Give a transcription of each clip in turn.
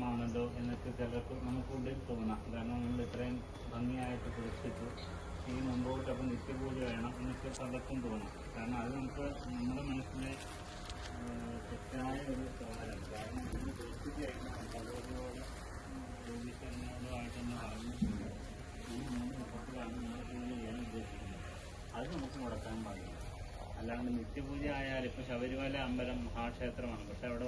മാത്രമാണല്ലോ എന്നൊക്കെ ചിലർക്ക് നമുക്കുള്ളിൽ തോന്നാം. കാരണം നമ്മൾ ഇത്രയും ഭംഗിയായിട്ട് കുളിച്ചിട്ട് ഈ മുമ്പോട്ട് അപ്പം നിത്യപൂജ വേണം എന്നൊക്കെ പലർക്കും തോന്നും. കാരണം അത് നമുക്ക് നമ്മുടെ മനസ്സിലെ തെറ്റായ ഒരു തോന്നലാണ്. കാരണം ചെയ്യാൻ ഉദ്ദേശിക്കുന്നത് അത് നമുക്ക് മുടക്കാൻ പാടില്ല. അല്ലാണ്ട് നിത്യപൂജ ആയാൽ ഇപ്പോൾ ശബരിമല അമ്പലം മഹാക്ഷേത്രമാണ്. പക്ഷെ അവിടെ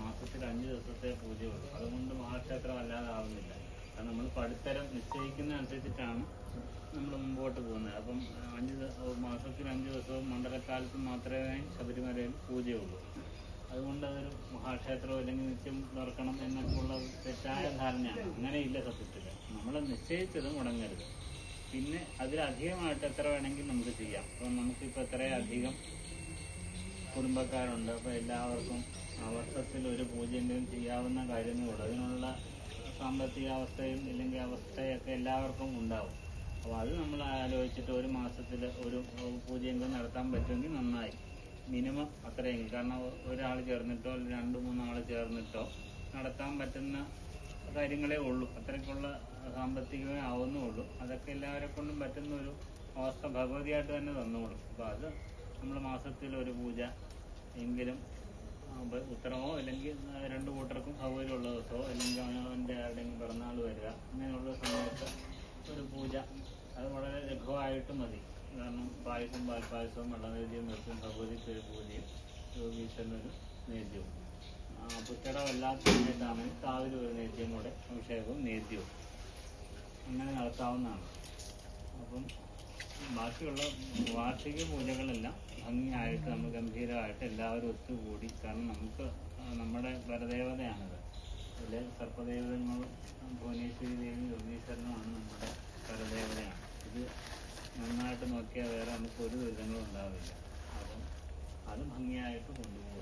മാസത്തിൽ ദിവസത്തെ പൂജയുള്ളൂ. അതുകൊണ്ട് മഹാക്ഷേത്രം അല്ലാതെ ആവുന്നില്ല കാരണം നമ്മൾ പടുത്തരം നിശ്ചയിക്കുന്ന അനുസരിച്ചിട്ടാണ് നമ്മൾ മുമ്പോട്ട് പോകുന്നത്. അപ്പം അഞ്ച് മാസത്തിൽ അഞ്ച് ദിവസവും മണ്ഡലക്കാലത്ത് മാത്രമേ ശബരിമലയിൽ പൂജയുള്ളൂ. അതുകൊണ്ട് അതൊരു മഹാക്ഷേത്രം അല്ലെങ്കിൽ നിത്യം തുറക്കണം എന്നൊക്കെയുള്ള തെറ്റായ ധാരണയാണ്. അങ്ങനെയില്ല സത്യത്തിൽ. നമ്മൾ നിശ്ചയിച്ചത് മുടങ്ങരുത്. പിന്നെ അതിലധികമായിട്ട് എത്ര വേണമെങ്കിൽ നമുക്ക് ചെയ്യാം. അപ്പം നമുക്കിപ്പോൾ എത്രയധികം കുടുംബക്കാരുണ്ട്. അപ്പോൾ എല്ലാവർക്കും വർഷത്തിൽ ഒരു പൂജയെങ്കിലും ചെയ്യാവുന്ന കാര്യമേ ഉള്ളൂ അതിനുള്ള സാമ്പത്തിക അവസ്ഥയും ഇല്ലെങ്കിൽ അവസ്ഥയൊക്കെ എല്ലാവർക്കും ഉണ്ടാവും. അപ്പോൾ അത് നമ്മൾ ആലോചിച്ചിട്ട് ഒരു മാസത്തിൽ ഒരു പൂജയെങ്കിലും നടത്താൻ പറ്റുമെങ്കിൽ നന്നായി. മിനിമം അത്രയും കാരണം ഒരാൾ ചേർന്നിട്ടോ രണ്ട് മൂന്നാൾ ചേർന്നിട്ടോ നടത്താൻ പറ്റുന്ന കാര്യങ്ങളേ ഉള്ളൂ. അത്രയ്ക്കുള്ള സാമ്പത്തികമേ ആവുന്നുള്ളൂ. അതൊക്കെ എല്ലാവരെ കൊണ്ടും പറ്റുന്ന ഒരു അവസ്ഥ ഭഗവതിയായിട്ട് തന്നെ തന്നോളും അപ്പോൾ അത് നമ്മൾ മാസത്തിൽ ഒരു പൂജ എങ്കിലും ഉത്തരമോ അല്ലെങ്കിൽ രണ്ട് കൂട്ടർക്കും സൗകര്യമുള്ള ദിവസമോ അല്ലെങ്കിൽ അവനവന്റെ ആരുടെയെങ്കിലും പിറന്നാൾ വരിക അങ്ങനെയുള്ള സമയത്ത് ഒരു പൂജ. അത് വളരെ ലഘുവായിട്ട് മതി. കാരണം പായസം പാൽപ്പായസവും വെള്ളനേദ്യവും നിർത്തും ഭഗവതിക്ക് പൂജയും യോഗീശ്വരനൊരു നേദ്യവും. ആ, പുറ്റടമല്ലാത്ത സമയത്താണെങ്കിൽ കാവിൽ ഒരു നേദ്യം കൂടെ അഭിഷേകവും നേദ്യവും. അങ്ങനെ നടത്താവുന്നതാണ്. അപ്പം ബാക്കിയുള്ള വാർഷിക പൂജകളെല്ലാം ഭംഗിയായിട്ട് നമ്മൾ ഗംഭീരമായിട്ട് എല്ലാവരും ഒത്തുകൂടി. കാരണം നമുക്ക് നമ്മുടെ വരദേവതയാണത്. അതിൽ സർപ്പദേവതങ്ങളും ഭുവനേശ്വരി ദേവി യോഗീശ്വരനുമാണ് നമ്മുടെ വരദേവതയാണ്. ഇത് നന്നായിട്ട് നോക്കിയാൽ വേറെ നമുക്ക് ഒരു ദുരിതങ്ങളും ഉണ്ടാവില്ല. അപ്പം അത് ഭംഗിയായിട്ട് കൊണ്ടുപോകുക